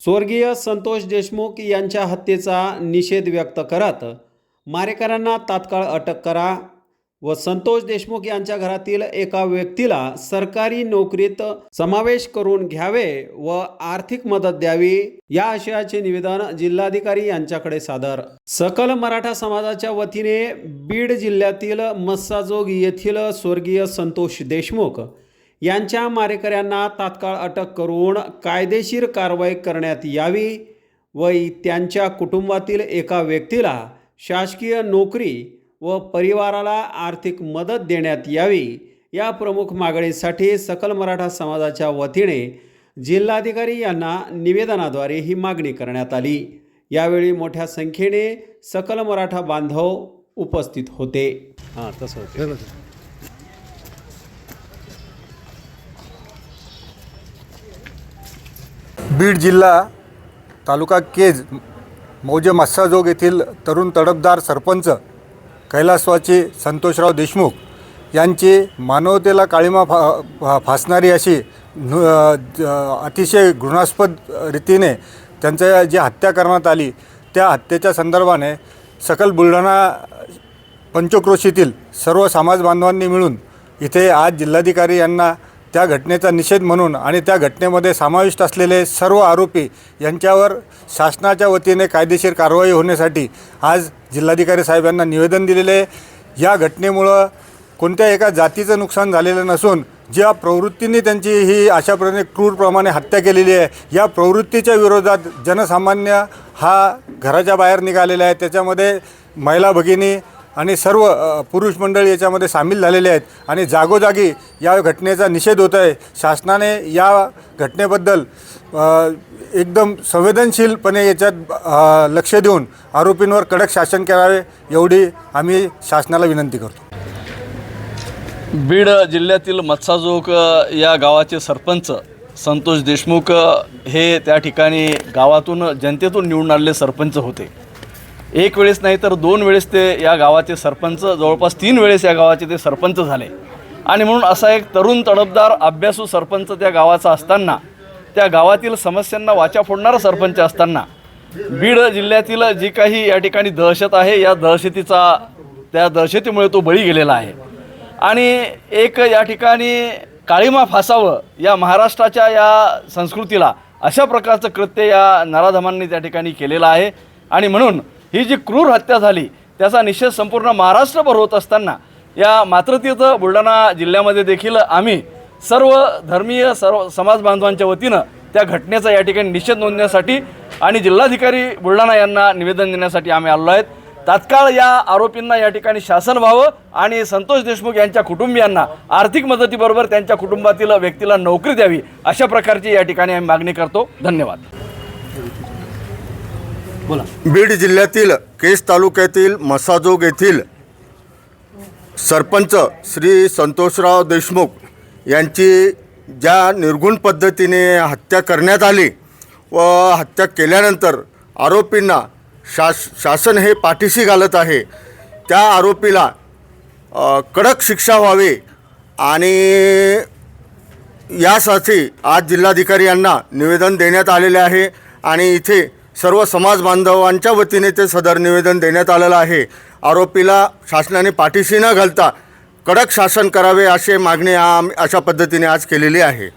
स्वर्गीय संतोष देशमुख यांच्या हत्येचा निषेध व्यक्त करत मारेकरांना तात्काळ अटक करा व संतोष देशमुख यांच्या घरातील एका व्यक्तीला सरकारी नोकरीत समावेश करून घ्यावे व आर्थिक मदत द्यावी या आशयाचे निवेदन जिल्हाधिकारी यांच्याकडे सादर. सकल मराठा समाजाच्या वतीने बीड जिल्ह्यातील मस्साजोग येथील स्वर्गीय संतोष देशमुख यांच्या मारेकऱ्यांना तात्काळ अटक करून कायदेशीर कारवाई करण्यात यावी व त्यांच्या कुटुंबातील एका व्यक्तीला शासकीय नोकरी व परिवाराला आर्थिक मदत देण्यात यावी या प्रमुख मागणीसाठी सकल मराठा समाजाच्या वतीने जिल्हाधिकारी यांना निवेदनाद्वारे ही मागणी करण्यात आली. यावेळी मोठ्या संख्येने सकल मराठा बांधव उपस्थित होते. हां तसं होते. बीड जिल्हा तालुका केज मौजे मस्साजोग येथील तरुण तडफदार सरपंच कैलासवाची संतोषराव देशमुख यांची मानवतेला काळीमा फा फा- फासणारी अशी नु- अतिशय घृणास्पद रीतीने त्यांच्या जी हत्या करण्यात आली त्या हत्येच्या संदर्भाने सकल बुलढाणा पंचक्रोशीतील सर्व समाज बांधवांनी मिळून इथे आज जिल्हाधिकारी यांना त्या घटनेचा निषेध म्हणून आणि त्या घटनेमध्ये समाविष्ट असलेले सर्व आरोपी यांच्यावर शासनाच्या वतीने कायदेशीर कारवाई होण्यासाठी आज जिल्हाधिकारी साहेबांना निवेदन दिलेले आहे. या घटनेमुळं कोणत्या एका जातीचं नुकसान झालेलं नसून ज्या प्रवृत्तींनी त्यांची ही अशा प्रकारे क्रूरप्रमाणे हत्या केलेली आहे या प्रवृत्तीच्या विरोधात जनसामान्य हा घराच्या बाहेर निघालेला आहे त्याच्यामध्ये महिला भगिनी आणि सर्व पुरुष मंडळी याच्यामध्ये सामील झालेले आहेत. आणि जागोजागी या घटनेचा निषेध होत आहे. शासनाने या घटनेबद्दल एकदम संवेदनशीलपणे याच्यात लक्ष देऊन आरोपींवर कडक शासन करावे एवढी आम्ही शासनाला विनंती करतो. बीड जिल्ह्यातील मत्साजोग या गावाचे सरपंच संतोष देशमुख हे त्या ठिकाणी गावातून जनतेतून निवडून आलेले सरपंच होते. एक वेळेस नाही तर दोन वेळेस ते या गावाचे सरपंच जवळपास तीन वेळेस या गावाचे ते सरपंच झाले. आणि म्हणून असा एक तरुण तडफदार अभ्यासू सरपंच त्या गावाचा असताना त्या गावातील समस्यांना वाचा फोडणारा सरपंच असताना बीड जिल्ह्यातील जी काही या ठिकाणी दहशत आहे या दहशतीचा त्या दहशतीमुळे तो बळी गेलेला आहे. आणि एक या ठिकाणी काळीमा फासावं या महाराष्ट्राच्या या संस्कृतीला अशा प्रकारचं कृत्य या नराधमांनी त्या ठिकाणी केलेलं आहे. आणि म्हणून ही जी क्रूर हत्या झाली त्याचा निषेध संपूर्ण महाराष्ट्रभर होत असताना या मातृतीर्थ बुलढाणा जिल्ह्यामध्ये देखील आम्ही सर्व धर्मीय सर्व समाज बांधवांच्या वतीनं त्या घटनेचा या ठिकाणी निषेध नोंदण्यासाठी आणि जिल्हाधिकारी बुलढाणा यांना निवेदन देण्यासाठी आम्ही आलो आहेत. तात्काळ या आरोपींना या ठिकाणी शासन व्हावं आणि संतोष देशमुख यांच्या कुटुंबियांना आर्थिक मदतीबरोबर त्यांच्या कुटुंबातील व्यक्तीला नोकरी द्यावी अशा प्रकारची या ठिकाणी आम्ही मागणी करतो. धन्यवाद. बीड जिल्ह्यातील केस तालुक्यातील मसाजोग येथील सरपंच श्री संतोषराव देशमुख यांची ज्या निर्गुण पद्धतीने हत्या करण्यात आली व हत्या केल्यानंतर आरोपींना शास शासन हे पाठीशी घालत आहे त्या आरोपीला कडक शिक्षा व्हावी आणि यासाठी आज जिल्हाधिकारी यांना निवेदन देण्यात आलेले आहे आणि इथे सर्व समाज बांधवांच्या वतीने ते सदर निवेदन देण्यात आलेलं आहे. आरोपीला शासनाने पाठीशी न घालता कडक शासन करावे असे मागणी आम अशा पद्धतीने आज केलेली आहे.